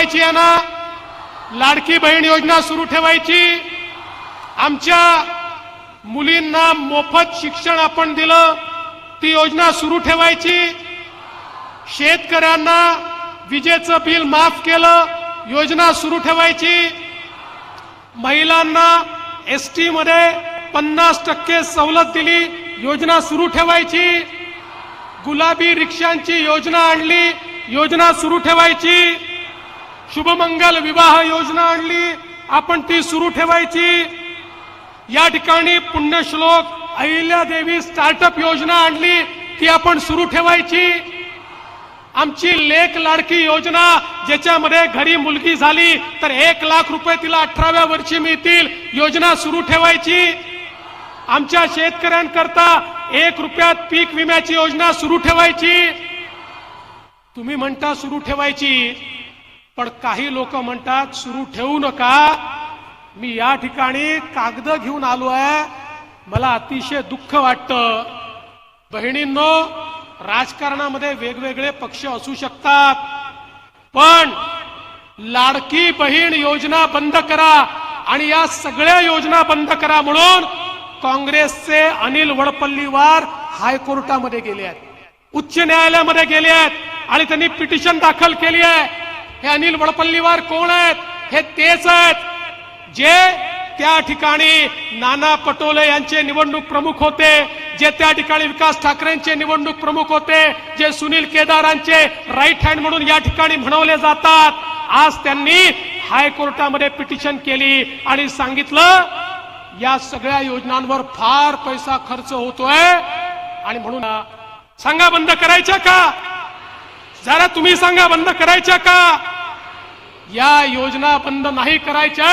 ठेवायची आहे ना? लाडकी बहीण योजना सुरू ठेवायची. आमच्या मुलींना मोफत शिक्षण आपण दिलं ती योजना सुरू ठेवायची. शेतकऱ्यांना विजेचं बिल माफ केलं योजना सुरू ठेवायची. महिलांना एसमध्ये पन्नास टक्के सवलत दिली योजना सुरू ठेवायची. गुलाबी रिक्षांची योजना आणली योजना सुरू ठेवायची. शुभमंगल विवाह योजना आणली. आपण ती सुरू ठेवायची. या ठिकाणी पुण्यश्लोक अहिल्यादेवी स्टार्टअप योजना आणली. ती आपण सुरू ठेवायची. आमची लेख लाडकी योजना ज्याच्यामध्ये घरी मुलगी झाली तर एक लाख रुपये तिला अठराव्या वर्षी मिळतील. योजना सुरू ठेवायची. आमच्या शेतकऱ्यांकरता एक रुपयात पीक विम्याची योजना सुरू ठेवायची. तुम्ही म्हणता सुरू ठेवायची. पण काही लोक म्हणतात सुरू ठेवू नका. मी या ठिकाणी कागद घेऊन आलो आहे. मला अतिशय दुःख वाटतं. बहिणींनो राजकारणामध्ये वेगवेगळे पक्ष असू शकतात पण लाडकी बहीण योजना बंद करा आणि या सगळ्या योजना बंद करा म्हणून काँग्रेसचे अनिल वडपल्लीवार हायकोर्टामध्ये गेले आहेत उच्च न्यायालयामध्ये गेले आहेत आणि त्यांनी पिटिशन दाखल केली आहे. हे अनिल वडपल्लीवार कोण आहेत? हे तेच आहेत. जे त्या ठिकाणी नाना पटोले यांचे निवडणूक प्रमुख होते जे त्या ठिकाणी विकास ठाकरेंचे निवडणूक प्रमुख होते जे सुनील केदारांचे राईट हँड म्हणून या ठिकाणी म्हणवले जातात. आज त्यांनी हायकोर्टामध्ये पिटिशन केली आणि सांगितलं या सगळ्या योजनांवर फार पैसा खर्च होतोय. आणि म्हणून सांगा बंद करायच्या का? जरा तुम्ही सांगा बंद करायच्या का? या योजना बंद नाही करायच्या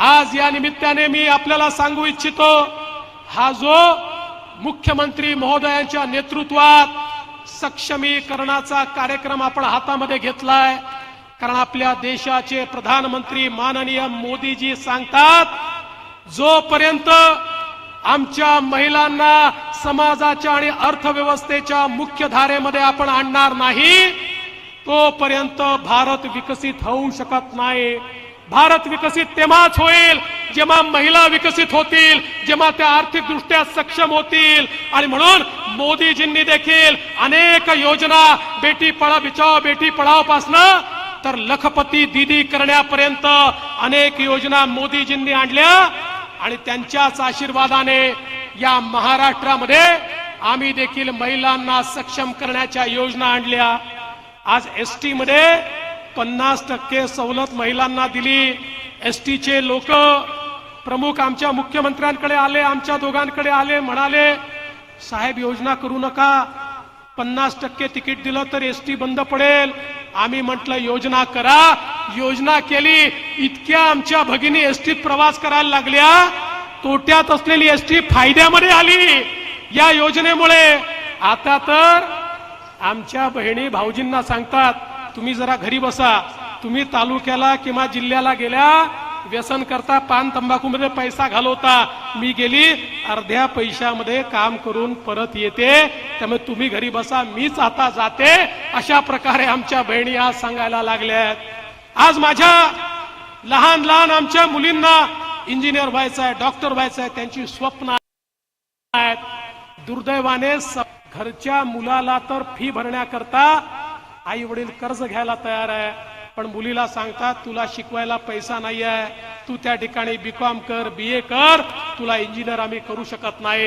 आज या निमित्ताने मी आपल्याला सांगू इच्छितो हा जो मुख्यमंत्री महोदयांच्या नेतृत्वात सक्षमीकरणाचा कार्यक्रम आपण हातामध्ये घेतलाय कारण आपल्या देशाचे प्रधानमंत्री माननीय मोदीजी सांगतात जोपर्यंत आमच्या महिलांना समाजाच्या आणि अर्थव्यवस्थेच्या मुख्य धारेमध्ये आपण आणणार नाही तोपर्यंत भारत विकसित होऊ शकत नाही. भारत विकसित तेव्हाच होईल जेव्हा महिला विकसित होतील जेव्हा त्या आर्थिक दृष्ट्या सक्षम होतील. आणि म्हणून मोदीजींनी देखील अनेक योजना बेटी पळा बिचाव बेटी पढाव पासनं तर लखपती दिदी करण्यापर्यंत अनेक योजना मोदीजींनी आणल्या आणि त्यांच्याच आशीर्वादाने या महाराष्ट्रामध्ये आम्ही देखील महिलांना सक्षम करण्याच्या योजना आणल्या. आज एस टी मध्ये पन्नास टक्के सवलत महिलांना दिली. एस टीचे लोक प्रमुख आमच्या मुख्यमंत्र्यांकडे आले आमच्या दोघांकडे आले म्हणाले साहेब योजना करू नका. पन्नास टक्के तिकीट दिलं तर एस टी बंद पडेल. आम्ही म्हटलं योजना करा. योजना केली. इतक्या आमच्या भगिनी एसटीत प्रवास करायला लागल्या. तोट्यात असलेली एसटी फायद्यामध्ये आली. या योजनेमुळे. आता तर आमच्या बहिणी भाऊजींना सांगतात तुम्ही जरा घरी बसा. तुम्ही तालुक्याला किंवा जिल्ह्याला गेल्या व्यसन करता पान तंबाखूमध्ये पैसा घालवता. मी गेली अर्ध्या पैशामध्ये काम करून परत येते. त्यामुळे तुम्ही घरी बसा मीच आता जाते. अशा प्रकारे आमच्या बहिणी आज सांगायला लागल्यात. आज माझ्या लहान लहान आमच्या मुलींना इंजिनियर व्हायचं आहे डॉक्टर व्हायचं आहे त्यांची स्वप्न आहेत. दुर्दैवाने घरच्या मुलाला तर फी भरण्याकरता आई वडील कर्ज घ्यायला तयार आहे पण मुलीला सांगतात तुला शिकवायला पैसा नाही आहे तू त्या ठिकाणी बीकॉम कर बी ए कर. तुला इंजिनियर आम्ही करू शकत नाही.